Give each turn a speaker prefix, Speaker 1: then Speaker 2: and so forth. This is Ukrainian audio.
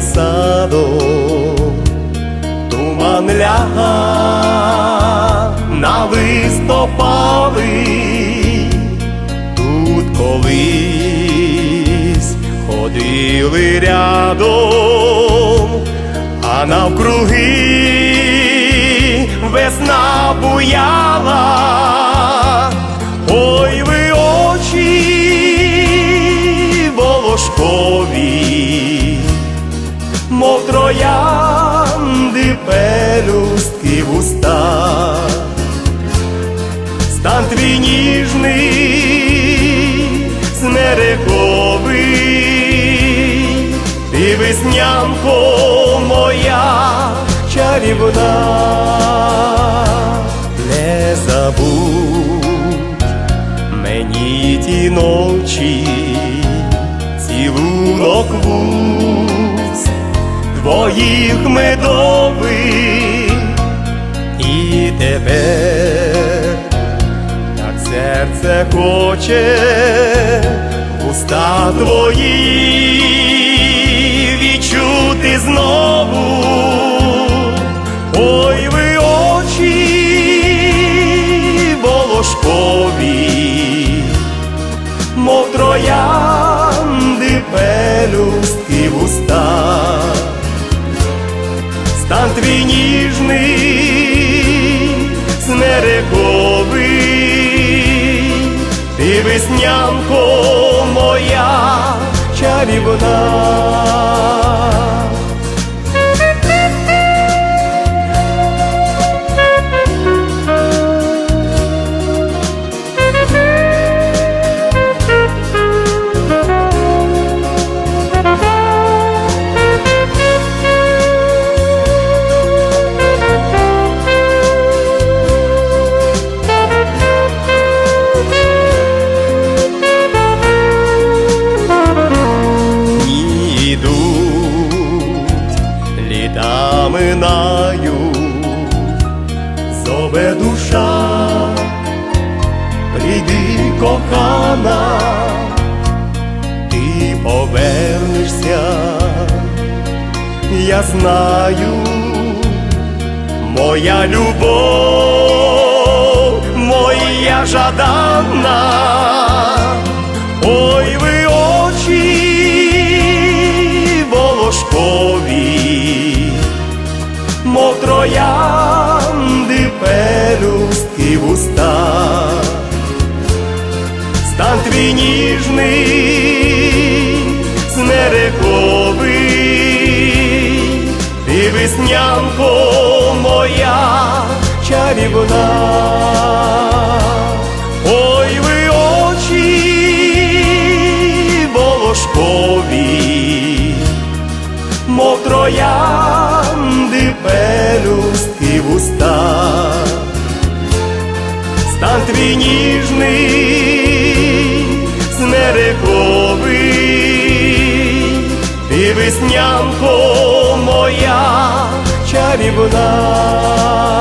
Speaker 1: садом, туман ляга на листопади, тут колись ходили рядом, а навкруги весна буяла, ой ви очі волошкові, троянди в уста, стан твій ніжний, смерековий, ти веснянко моя чарівна, не забудь мені ті ночі, цілунок вуст твоїх медових і тепер так серце хоче вуста твої відчути знову. Ой, ви очі волошкові, мов троянди пелюстки в уста, смерековий, ти веснянко моя чарівна. Кохана, ти повернешся, я знаю, моя любов, моя жаданна. Ой, ви твій ніжний, смерековий, ти веснянко моя чарівна. Ой, ви очі волошкові, мов троянди пелюстки в уста, стан твій ніжний, веснянко моя чарівна.